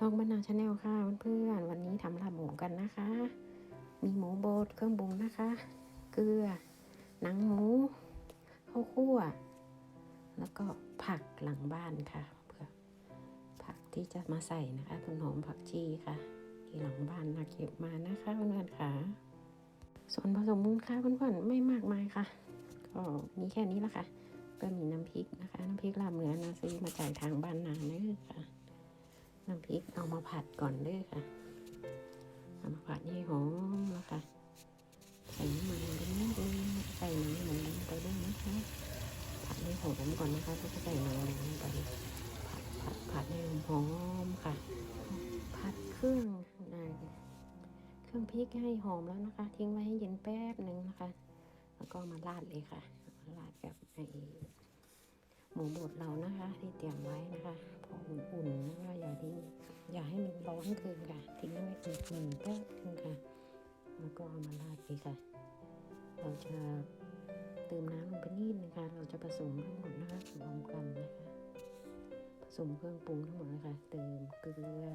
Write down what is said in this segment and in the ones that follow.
ลองบรรณาชาแนลค่ะเพื่อนๆวันนี้ทำลาบหมูกันนะคะ มีหมูบดเครื่องปรุงนะคะ เกลือ หนังหมูข้าวคั่ว แล้วก็ผักหลังบ้านค่ะเพื่อผักที่จะมาใส่นะคะต้นหอมผักชีค่ะที่หลังบ้านนาเก็บมานะคะเพื่อนๆค่ะ ส่วนผสมมูลค่าเพื่อนๆไม่มากมายค่ะ ก็มีแค่นี้ละค่ะก็มีน้ำพริกนะคะ น้ำพริกลาบเหนือนะซื้อมาจากทางบ้านนาเนื้อค่ะ น้ำพริกเอามาผัดก่อนด้อค่ะ เอามาผัดให้หอมแล้วค่ะใส่น้ำมันไปนิดนึงใส่น้ำหมูลงไปด้วยนะคะผัดให้หอมก่อนนะคะแล้วก็ใส่น้ำมูลงไปผัดผัดผัดให้หอมค่ะ ผัดเครื่องเครื่องพริกให้หอมแล้วนะคะ ทิ้งไว้ให้เย็นแป๊บหนึ่งนะคะ แล้วก็มาราดเลยค่ะมาราดกับไอ หมูบดเรานะคะ ที่เตรียมไว้นะคะพออุ่นๆนะคะอย่าทิ้งอย่าให้มันร้อนเกินค่ะ ทิ้งไว้อุ่นๆแป๊บนึงค่ะ แล้วก็เอามาราดเลยค่ะ เราจะเติมน้ำลงไปนิดนึงค่ะ เราจะผสมทั้งหมดนะคะรวมกันนะคะ ผสมเครื่องปรุงทั้งหมดนะคะ เติมเกลือ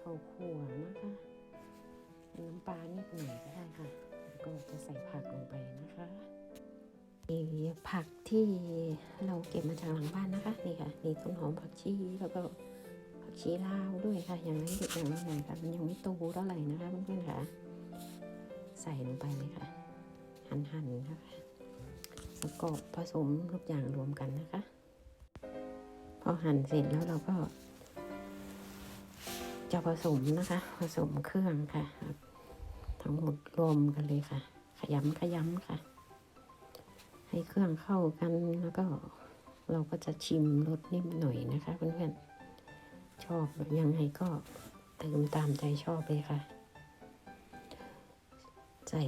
ข้าวคั่วนะคะน้ำปลานิดหน่อยก็ได้ค่ะ แล้วก็จะใส่ผักลงไปนะคะมีผัก ที่เราเก็บมาจากหลังบ้านนะคะนี่ค่ะนี่ต้นหอมผักชีแล้วก็ผักชีลาวด้วยค่ะ อย่างนั้นเด็กอย่างละหน่อยค่ะมันยังไม่โตเท่าไหร่นะคะเพื่อนๆค่ะ ใส่ลงไปเลยค่ะ หั่นๆนะคะแล้วก็ผสมทุกอย่างรวมกันนะคะ พอหั่นเสร็จแล้วเราก็ จะผสมนะคะ ผสมเครื่องค่ะ ทั้งหมดรวมกันเลยค่ะ ขยำขยำค่ะ ให้เครื่องเข้ากันแล้วก็เราก็จะชิมรสนิดหน่อยนะคะเพื่อนๆชอบแบบยังไงก็เติมตามใจชอบเลยค่ะ ใส่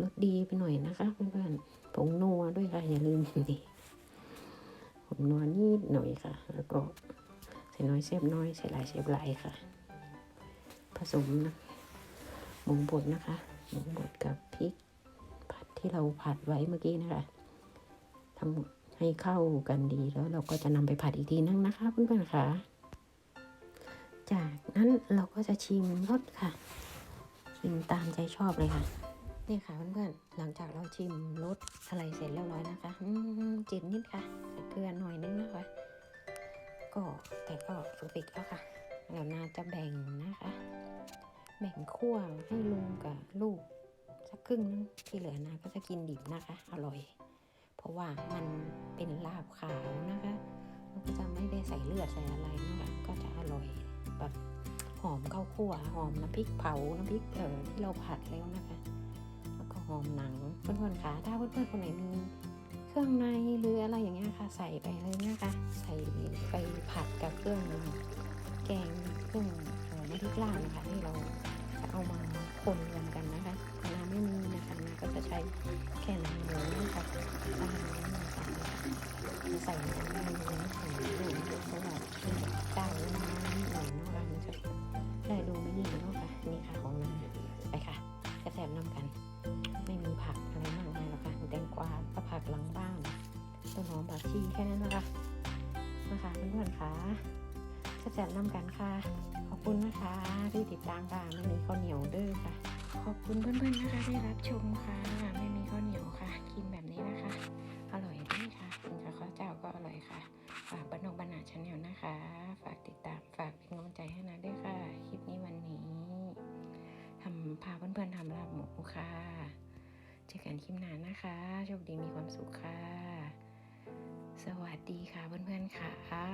รสดีไปหน่อยนะคะเพื่อนๆผงนัวด้วยค่ะอย่าลืมนี่ผงนัวนิดหน่อยค่ะ แล้วก็ใส่น้อยเสียบน้อยใส่หลายเสียบหลายค่ะ ผสมนะหมูบดนะคะหมูบดกับพริกผัดที่เราผัดไว้เมื่อกี้นะคะ ทำให้เข้ากันดีแล้วเราก็จะนำไปผัดอีกทีนึงนะคะเพื่อนๆค่ะ จากนั้นเราก็จะชิมรสค่ะ ชิมตามใจชอบเลยค่ะ นี่ค่ะเพื่อนๆหลังจากเราชิมรสอะไรเสร็จเรียบร้อยนะคะอืมจืดนิดค่ะใส่เกลือหน่อยนึงนะคะ ก็แต่ก็สุกติดแล้วค่ะเดี๋ยวนาจะแบ่งนะคะ แบ่งขั้วให้ลุงกับลูกสักครึ่งนึงที่เหลือนาก็จะกินดิบนะคะ อร่อย เพราะว่ามันเป็นลาบขาวนะคะแล้วก็จะไม่ได้ใส่เลือดใส่อะไรนะคะก็จะอร่อยแบบหอมข้าวคั่วหอมน้ำพริกเผาน้ำพริกเออที่เราผัดแล้วนะคะแล้วก็หอมหนังเพื่อนๆคะถ้าเพื่อนๆคนไหนมีเครื่องในหรืออะไรอย่างเงี้ยค่ะ ใส่ไปเลยนะคะ ใส่ไปผัดกับเครื่องแกงเครื่องเอ่อน้ำพริกลาบนะคะที่เราจะเอามาคนรวมกัน ช้แค่น้ำหมูนะคะน้ำหมูนะคะจะใส่น้ำมันหมูถึงดูนะคะเพราะว่าเจ้าน้ำนิดหน่อยเนาะมันจะได้ดูไม่นิ่งเนาะค่ะนี่ค่ะของนาไปค่ะกระแสบน้ำกัน ไม่มีผักอะไรมากมายหรอกค่ะแตงกวาก็ผักหลังบ้านต้นหอมผักชีแค่นั้นนะคะนะคะเพื่อนๆค่ะกระแสบน้ำกันค่ะขอบคุณนะคะที่ติดตามค่ะไม่มีข้าวเหนียวเด้อค่ะ ขอบคุณเพื่อนๆนะคะที่รับชมค่ะ คลิปหน้านะคะ โชคดีมีความสุขค่ะ สวัสดีค่ะเพื่อนๆค่ะ